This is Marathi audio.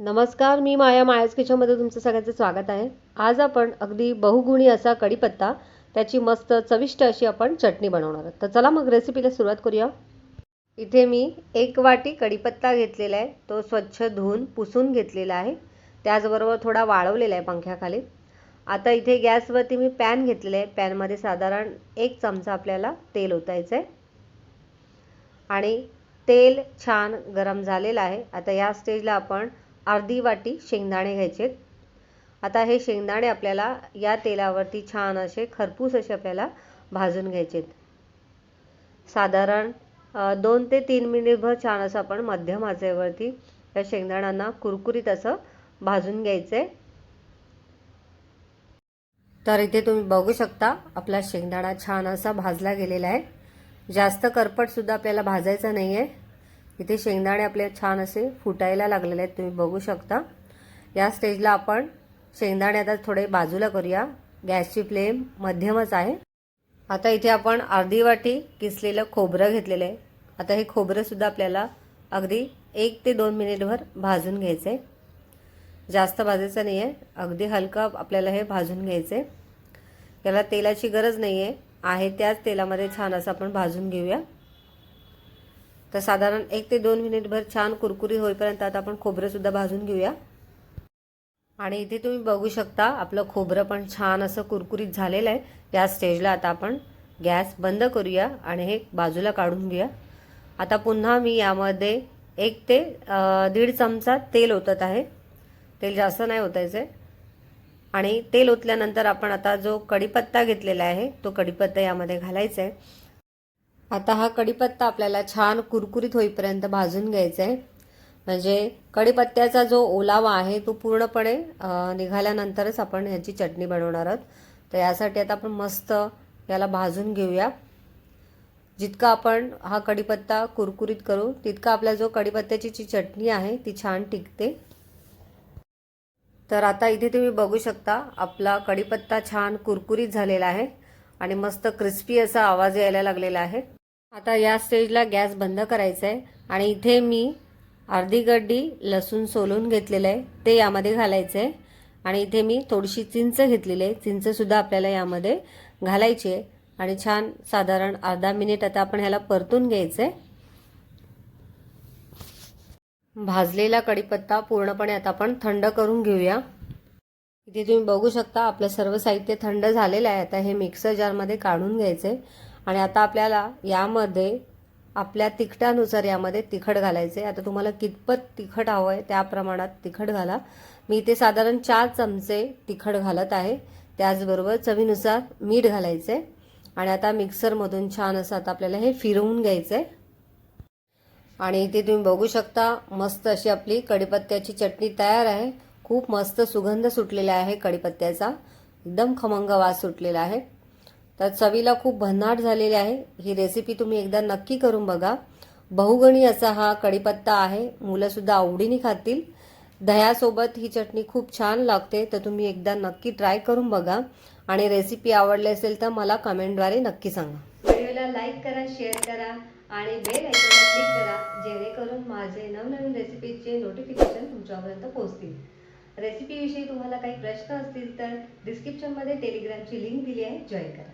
नमस्कार मी माया मायाज किचनमध्ये तुमचं सगळ्यांचं स्वागत आहे. आज आपण अगदी बहुगुणी असा कढीपत्ता त्याची मस्त चविष्ट अशी आपण चटणी बनवणार आहोत. तर चला मग रेसिपीला सुरुवात करूया. इथे मी एक वाटी कढीपत्ता घेतलेला आहे. तो स्वच्छ धुवून पुसून घेतलेला आहे. त्याचबरोबर थोडा वाळवलेला आहे पंख्याखाली. आता इथे गॅसवरती मी पॅन घेतलेला आहे. पॅनमध्ये साधारण एक चमचा आपल्याला तेल ओतायचं आहे. आणि तेल छान गरम झालेलं आहे. आता या स्टेजला आपण अर्धी वाटी शेंगदाणे घ्यायचे आता हे शेंगदाणे आपल्याला या तेलावरती छान असे खरपूस असे आपल्याला भाजून घ्यायचे साधारण दोन ते तीन मिनिटभर छान असं आपण मध्यम आचेवरती या शेंगदाण्यांना कुरकुरीत असं भाजून घ्यायचं. आहे तर इथे तुम्ही बघू शकता आपला शेंगदाणा छान असा भाजला गेलेला आहे. जास्त करपटसुद्धा आपल्याला भाजायचा नाही आहे इथे शेंगदाणे आपले छान असे फुटायला लागलेले आहेत तुम्ही बघू शकता. या स्टेजला आपण शेंगदाणे आता थोडे बाजूला करूया. गॅसची फ्लेम मध्यमच आहे. आता इथे आपण अर्धी वाटी किसलेलं खोबरं घेतलेलं आहे. आता हे खोबरंसुद्धा आपल्याला अगदी एक ते दोन मिनिटभर भाजून घ्यायचं आहे जास्त भाजायचं नाही आहे अगदी हलकं आपल्याला हे भाजून घ्यायचं आहे याला तेलाची गरज नाही आहे आहे त्याच तेलामध्ये छान असं आपण भाजून घेऊया. तर साधारण एक ते दोन मिनिटभर छान कुरकुरी होईपर्यंत आता आपण खोबरंसुद्धा भाजून घेऊया. आणि इथे तुम्ही बघू शकता आपलं खोबरं पण छान असं कुरकुरीत झालेलं आहे. या स्टेजला आता आपण गॅस बंद करूया आणि हे बाजूला काढून घेऊया. आता पुन्हा मी यामध्ये एक ते दीड चमचा तेल ओतत आहे. तेल जास्त नाही ओतायचं आहे आणि तेल ओतल्यानंतर आपण आता जो कढीपत्ता घेतलेला आहे तो कढीपत्ता यामध्ये घालायचा आहे आता हा कढीपत्ता आपल्याला छान कुरकुरीत होईपर्यंत भाजून घ्यायचा आहे म्हणजे कढीपत्त्याचा जो ओलावा आहे तो पूर्णपणे निघाल्यानंतरच आपण ह्याची चटणी बनवणार आहोत. तर यासाठी आता आपण मस्त याला भाजून घेऊया. जितका आपण हा कढीपत्ता कुरकुरीत करू तितका आपला जो कढीपत्त्याची जी चटणी आहे ती छान टिकते. तर आता इथे तुम्ही बघू शकता आपला कढीपत्ता छान कुरकुरीत झालेला आहे आणि मस्त क्रिस्पी असा आवाज यायला लागलेला आहे. आता या स्टेजला गॅस बंद करायचा आहे आणि इथे मी अर्धी गड्डी लसूण सोलून घेतलेलं आहे ते यामध्ये घालायचं आहे आणि इथे मी थोडीशी चिंच घेतलेली आहे. चिंचसुद्धा आपल्याला यामध्ये घालायची आहे. आणि छान साधारण अर्धा मिनिट आता आपण ह्याला परतून घ्यायचं आहे भाजलेला कढीपत्ता पूर्णपणे आता आपण थंड करून घेऊया. इथे तुम्ही बघू शकता आपलं सर्व साहित्य थंड झालेलं आहे. आता हे मिक्सर जारमध्ये काढून घ्यायचं आहे आणि आता आपल्याला यामध्ये आपल्या तिखटानुसार यामध्ये तिखट घालायचे आता तुम्हाला कितपत तिखट हवं आहे त्या प्रमाणात तिखट घाला. मी इथे साधारण चार चमचे तिखट घालत आहे. त्याचबरोबर चवीनुसार मीठ घालायचं आहे आणि आता मिक्सरमधून छान असं आता आपल्याला हे फिरवून घ्यायचं आहे आणि इथे तुम्ही बघू शकता मस्त अशी आपली कढीपत्त्याची चटणी तयार आहे. खूप मस्त सुगंध सुटलेला आहे कढीपत्त्याचा. एकदम खमंग वास सुटलेला आहे. तर चवीला खूप भन्नाट झालेली आहे. ही रेसिपी तुम्ही एकदा नक्की करून बघा. बहुगणी असा हा कढीपत्ता आहे. मुलंसुद्धा आवडीने खातील. दह्यासोबत ही चटणी खूप छान लागते तर तुम्ही एकदा नक्की ट्राय करून बघा. आणि रेसिपी आवडली असेल तर मला कमेंटद्वारे नक्की सांगा. व्हिडिओला लाईक करा शेअर करा आणि बेल आयकॉनला क्लिक करा जेणेकरून माझे नवनवीन रेसिपीचे नोटिफिकेशन तुमच्यापर्यंत पोहोचतील. रेसिपीविषयी तुम्हाला काही प्रश्न असतील तर डिस्क्रिप्शनमध्ये टेलिग्रामची लिंक दिली आहे. जॉईन करा.